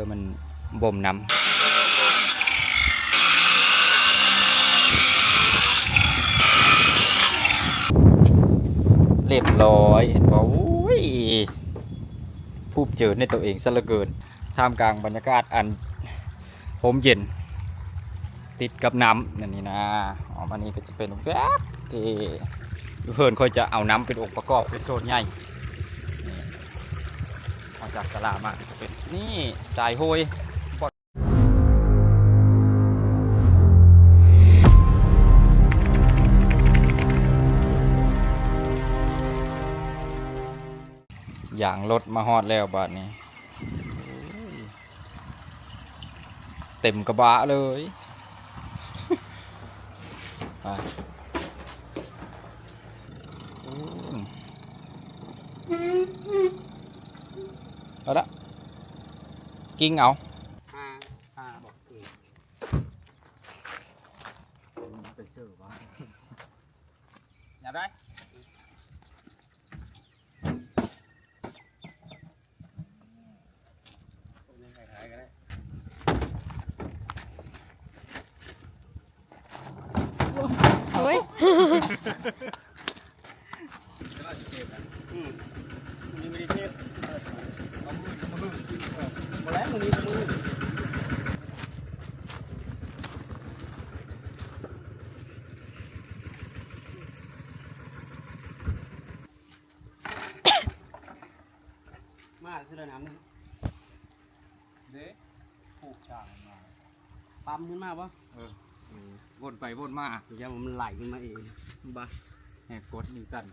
เออมันบ่มน้ำเรียบร้อยเห็นป่าอุ้ยผู้เจอในตัวเองซะเหลือเกิน ท่ามกลางบรรยากาศอันโฮมเย็น ติดกับน้ำนั่นนี่นะอ๋อมันนี้ก็จะเป็นแวบที่เพื่อนค่อยจะเอาน้ำเป็นองค์ประกอบเป็นโซนใหญ่ จากตลาดมาจะเป็นนี่สายโฮยอย่างรถมาฮอดแล้วบาทนี้ เต็มกระบะเลยไป อืมเอาละกิ้งเอา ห้าห้าบอกเองไปเจอว่า อย่าได้ คล้ายๆกันได้ โอ้ย อืมมันยังไม่ได้เทปเอามือเอามือเออมาแล้วมือนี้มือ มาคือระน้ำนึงเด้ผูกจางมาปั๊มขึ้นมาปะวนไปวนมาเดี๋ยวมันไหลขึ้นมาเองบ้าแหกกดนิวตัน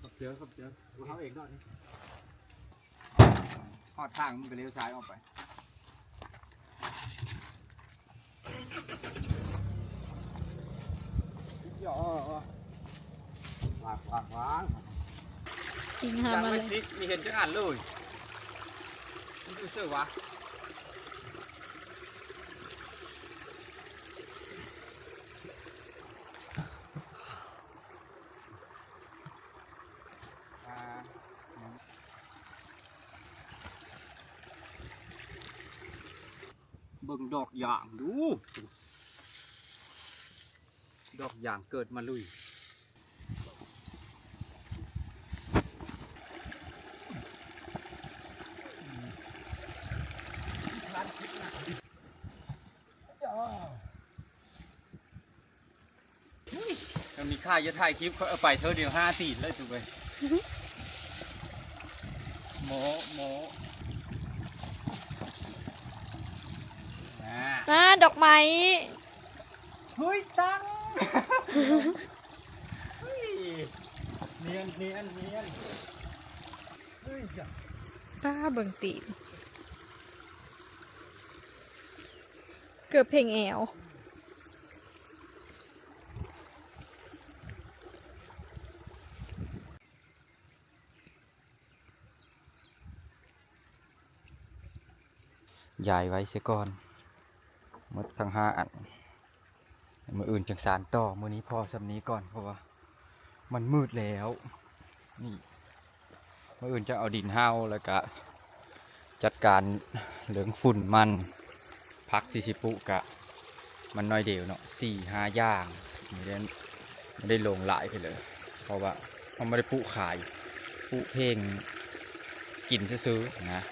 ขับเจอขับเจอมาเขาเองหน่อยหอดทางมันก็เลี้ยวซ้ายออกไปย่อวางวางวางทิ้งหายังมาเลไม่ยซิกมีเห็นจังอ่านเลย มันคือเสื้อวะเบิ่งดอกอย่างดู ดอกอย่างเกิดมาลุย มันมีค่าจะถ่ายคลิปเขาเอาไปเธอเดียวห้าสี่เลยถูกไหมโมโมอ่าอ่าดอกไม้เฮ้ยตังเฮ้ยเนียนเนียนเนียนเฮ้ยจ้ะป้าเบิ่งตีนเกือบเพลงแอว ยายไว้เสียก่อนมดทั้งห้าอันมืออื่นจังสารต่อมือนี้พอสำนี้ก่อนเพราะว่า มันมืดแล้ว นี่มืออื่นจะเอาดินเฮาแล้วก็จัดการเหลืองฝุ่นมันพักที่สิปุกะ มันน้อยเดียวเนาะสี่ห้าย่างไม่ได้ไม่ได้ลงหลายไปเลย เพราะว่าเขาไม่ได้ปุขายปุเพลงกินซื้อนะ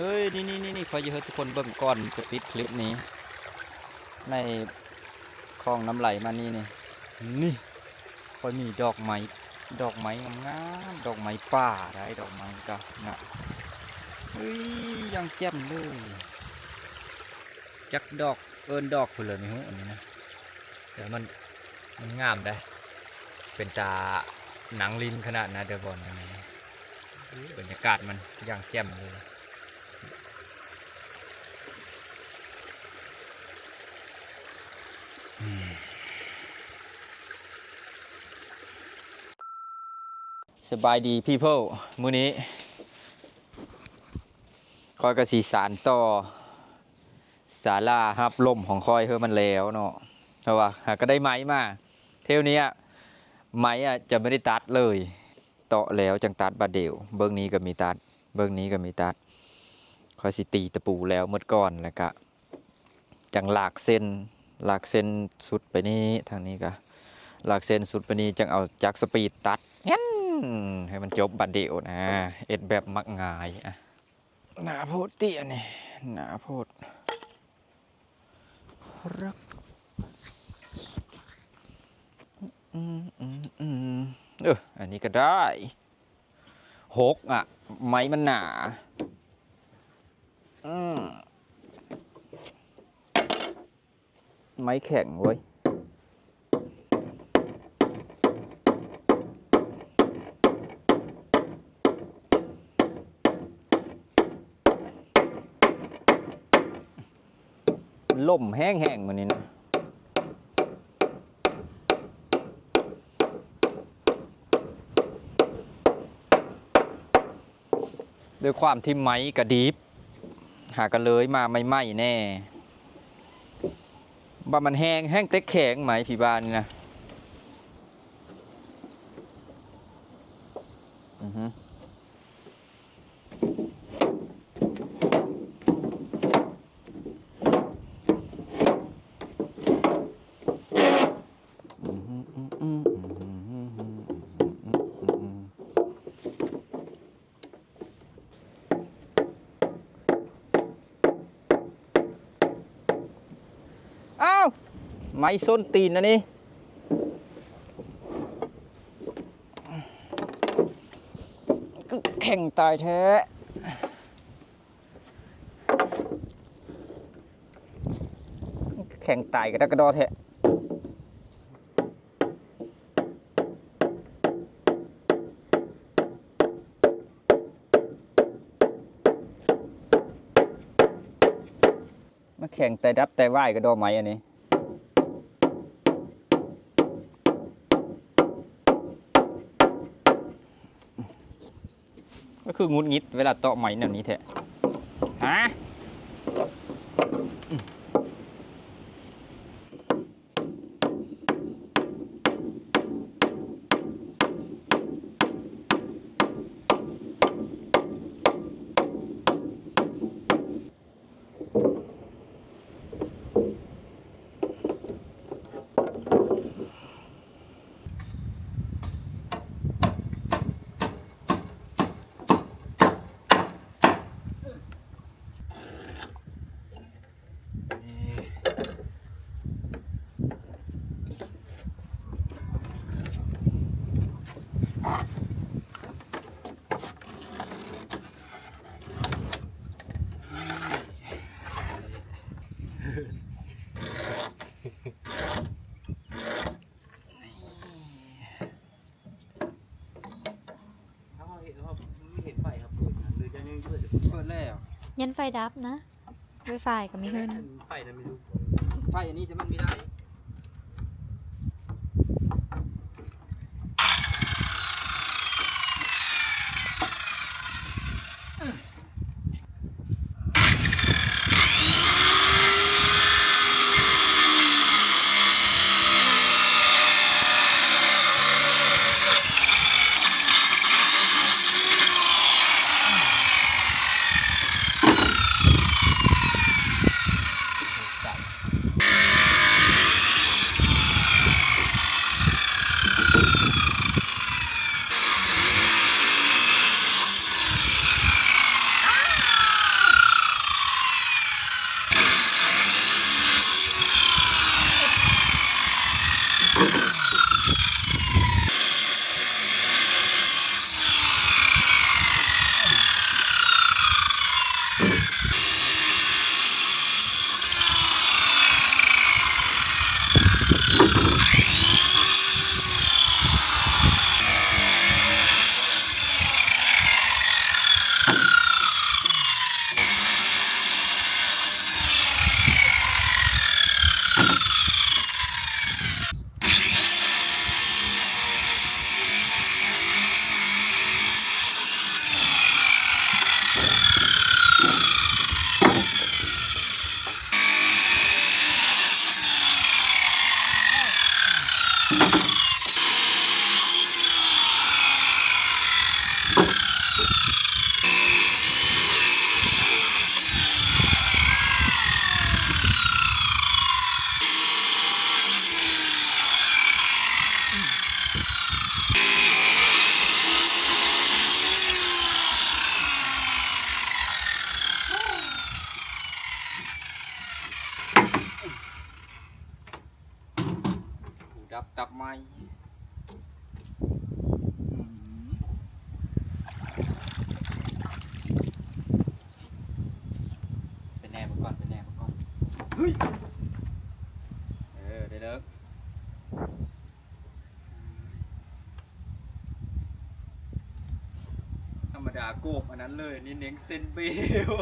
เอ้ย นี่นี่นี่นี่คอยจะให้ทุกคนเบิ่งก่อนจะปิดคลิปนี้ ในคลองน้ำไหลมานี่นี่นี่คอยมีดอกไม้ดอกไม้งามดอกไม้ป่าได้ดอกไม้ก็นะเฮ้ยยังแจ่มเลยจักดอกเอินดอกพุ่นเลยนี่ฮู้อันนี้นะแต่มันมันงามได้ เป็นตาหนังลินขนาดนะเดอบอลอันนี้นะบรรยากาศมันยังแจ่มเลย สบายดี people มื้อนี้คอยกระสีสารต่อศาลาฮับลมของคอยเฮอมันแล้วเนาะเพราะว่าหาก็ได้ไม้มา เที่ยวนี้ไม้อะจะไม่ได้ตัดเลยเตาะแล้วจังตัดบาดเดียวเบื้องนี้ก็มีตัด เบื้องนี้ก็มีตัดคอยสิตีตะปูแล้วเมื่อก่อนแล้วก็จังหลากเส้น ลากเส้นสุดไปนี้ทางนี้ก็ลากเส้นสุดไปนี้จังเอาจักรสปีดตัดแอนให้มันจบบาดเดียวนะเอ็ดแบบมักง่ายอะหนาโพดเตี้ยนี่หนาโพดรักอืมอืมอืมเอออันนี้ก็ได้หกอะ ไม้มันหนา อืม ไม้แข็งเว้ยล่มแห้งๆมันนี่นะด้วยความที่ไม้กระดีบหากันเลยมาไม่ไหม้แน่ ว่ามันแห้งแห้งเต็กแข็งไหมพี่บ้านนี่นะอือฮึอือฮึอือฮึอือฮึอือฮึอือฮึอือฮึ อ้าว ไม้ส้นตีนนะนี่ก็แข่งตายแท้แข่งตายกระดกกระดอแท้มาแข่งแต่ดับแต่ไหวกระดอไหมอันนี้ คืองุดงิดเวลาเตาะไหมแบบนี้แท้ฮะอืมถ้าเราเห็นว่าไม่เห็นไฟครับเปิดนะหรือจะยังเปิด เปิดแล้ว ยันไฟดับนะไวไฟก็ไม่ขึ้นไฟนั้นไม่รู้ไฟอันนี้จะมันไม่ได้ โกบอันนั้นเลยนี่เน้นเซนเบล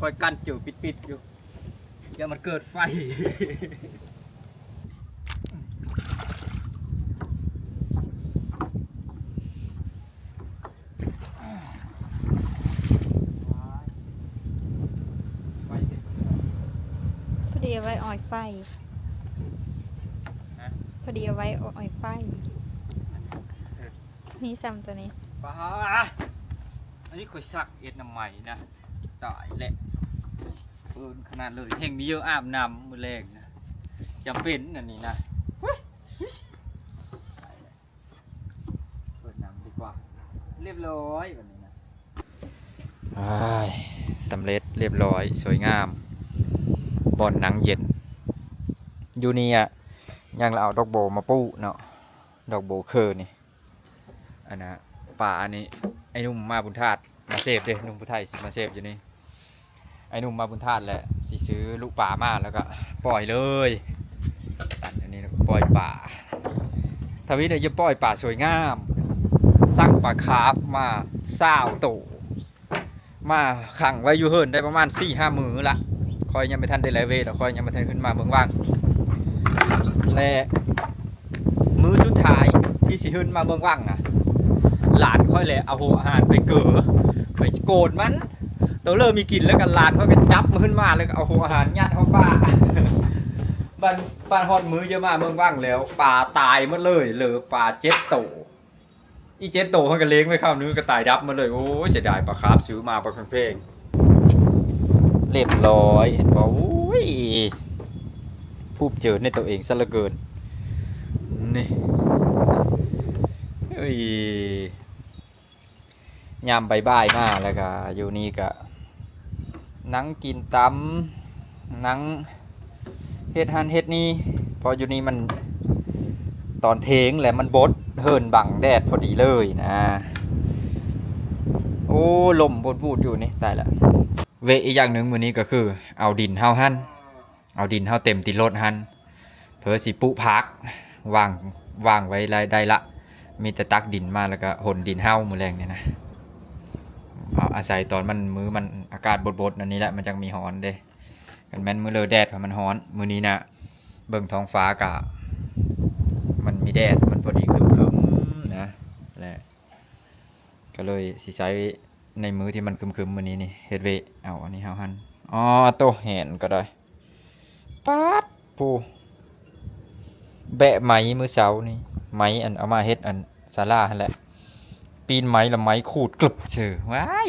คอยกั้นจืดปิดๆอยู่อย่ามันเกิดไฟ พอดีเอาไว้ออยไฟพอดีเอาไว้ออยไฟ นี่ซ้ำตัวนี้ ป้าอันนี้คอยสักเอ็ดน้ำใหม่นะตายแหละ เอินขนาดเลยเฮงมีเยอะอาบน้ำมือแรกนะจำเป็นอันนี้นะเฮ้ยตายเปิดน้ำดีกว่า เรียบร้อยวันนี้นะสำเร็จเรียบร้อยสวยงามบอนหนังเย็นอยู่นี่อะยังเราเอาดอกโบมาปูเนาะดอกโบเคอร์นี่อันนะป่าอันนี้ไอ้นุ่มมาบุญธาตุมาเซฟเด้นุ่มผู้ไทยสิมาเซฟอยู่นี่ ไอ้หนุ่มมาบุญธาตุแหละสิซื้อลูกป่ามาแล้วก็ปล่อยเลยตัดอันนี้ปล่อยป่าทวิเนี่ยจะปล่อยป่าสวยงามสร้างป่าคาร์ฟมาเศร้าโตวมาขังไว้อยู่เฮิรนได้ประมาณสี่ห้ามือละคอยยังไม่ทันได้ไลเวทคอยยังไม่ทันขึ้นมาเมืองว่างและมือสุดท้ายที่สิขึ้นมาเมืองว่างอะ หลานค่อยเลยเอาหัวอาหารไปเกอไปโกรธมัน ตัวเริ่มมีกลิ่นแล้วกันลานค่อยก็จับมันขึ้นมาแล้วก็เอาหัวอาหารยัดเข้าป่าบ้านบ้านฮอดมือเยอะมากเมืองว่างแล้วป่าตายหมดเลยเหลือป่าเจ็ดโตอีเจ็ดโตวเขาก็เลี้ยงไว้ข้าวนึงก็ตายดับมาเลยโอ้เสียดายปลาคาร์ฟซื้อมาปลาเพลงเรียบร้อยเห็นป่าโอ้ยผู้เจอในตัวเองซะเหลือเกินนี่เอ้ยยามใบายบายมากแล้วก็อยู่นี่ก็ หนังกินตำหนังเฮ็ดหันเฮ็ดนี่พออยู่นี่มันตอนเทงแหละมันบดเฮินบังแดดพอดีเลยนะ โอ้ลมบดบูดอยู่นี่ตายละเวอีกอย่างหนึ่งมือนี้ก็คือ เอาดินเฮาหันเอาดินเฮาเต็มติดรถหันเพอสิปุพักวางวางไว้ได้ละ มีแต่ตักดินมาแล้วก็หนดินเห้ามือแรงเนี่ยนะ อาอาศัยตอนมันมือมันอากาศบดๆนั่นนี่แหละมันจังมีหอนเด้กันแม่นมือเลอแดดเพราะมันฮอน มือนี้นะเบิ่งท้องฟ้ากะมันมีแดดมันพอดีครึมๆนะแหละก็เลยสิใช้ในมือที่มันคึมๆมือนี้นี่เฮ็ดเวะเอาอันนี้เฮาหันอ๋อโตเห็นก็ได้ป๊าดปูแบะไหมมือเสานี่ไม้อันเอามาเฮ็ดอันศาลาหั่นแหละ ปีนไม้ละไม้ขูดกลึบเชื่อว้าย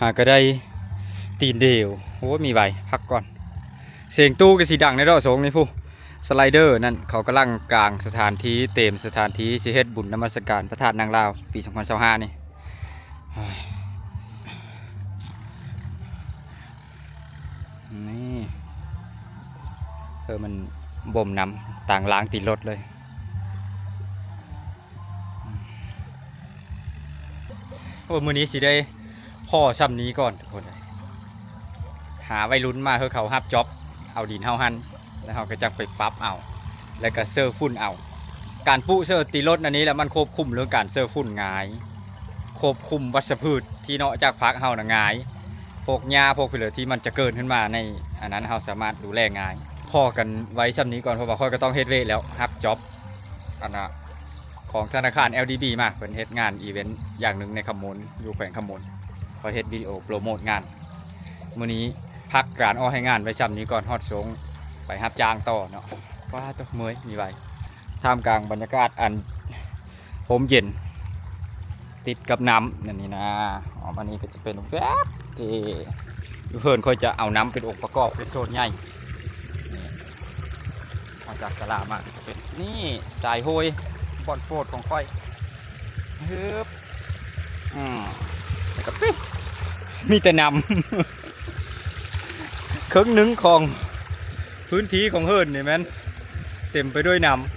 หาก็ได้ตีนเดียวโอ้มีใบพักก่อน เสียงตู้ก็สีดังในดอกสงนี่ผู้สไลเดอร์นั่นเขากำลังกลางสถานที่เต็มสถานที่สิเฮ็ดบุญนมัสการพระธาตุนางลาวปี 2025 นี่เฮ้ยนี่เออมันบ่มน้ำต่างล้างติดรถเลยโอ้มือนี้สิได้ พ่อซ้ำนี้ก่อนทุกคนหาไวรุ่นมาเพื่อเขาฮับจ็อบ เอาดินเฮาหันแล้วเขาก็จะไปปั๊บเอา แล้วก็เซอร์ฝุ่นเอา การปุเซอร์ตีรถอันนี้แล้วมันควบคุมเรื่องการเซอร์ฝุ่นงาย ควบคุมวัชพืชที่เนาะจากพักเฮานะงายพวกหญ้าพวกผิเหลือที่มันจะเกินขึ้นมาในอันนั้นเฮาสามารถดูแลง่ายพ่อกันไว้ซ้ำนี้ก่อนเพราะว่าค่อยก็ต้องเฮดเวทแล้วฮับจ็อบอันนะของธนาคาร LDB มาเป็นเฮดงานอีเวนต์อย่างหนึ่งในขมนอยู่แขวงขมนเขาเฮ็ดวิดีโอโปรโมทงานมื้อนี้พักการอ้อให้งานไว้ซ้ำนี้ก่อนฮอดสงไปรับจ้างต่อเนาะว้าตัวเมอยมีไว้ท่ามกลางบรรยากาศอันโฮมเย็น ติดกับน้ำนั่นนี่นะอ๋อมันนี้ก็จะเป็นแวบที่อยู่เพิ่นค่อยจะเอาน้ำเป็นองค์ประกอบเป็นโซนใหญ่มาจากตลาดมาจะเป็นนี่สายโฮยบอลโปรดของค่อยฮึบอืม มีแต่นำครึ่งหนึ่งของพื้นที่ของเฮิร์นนี่แมนเต็มไปด้วยนำ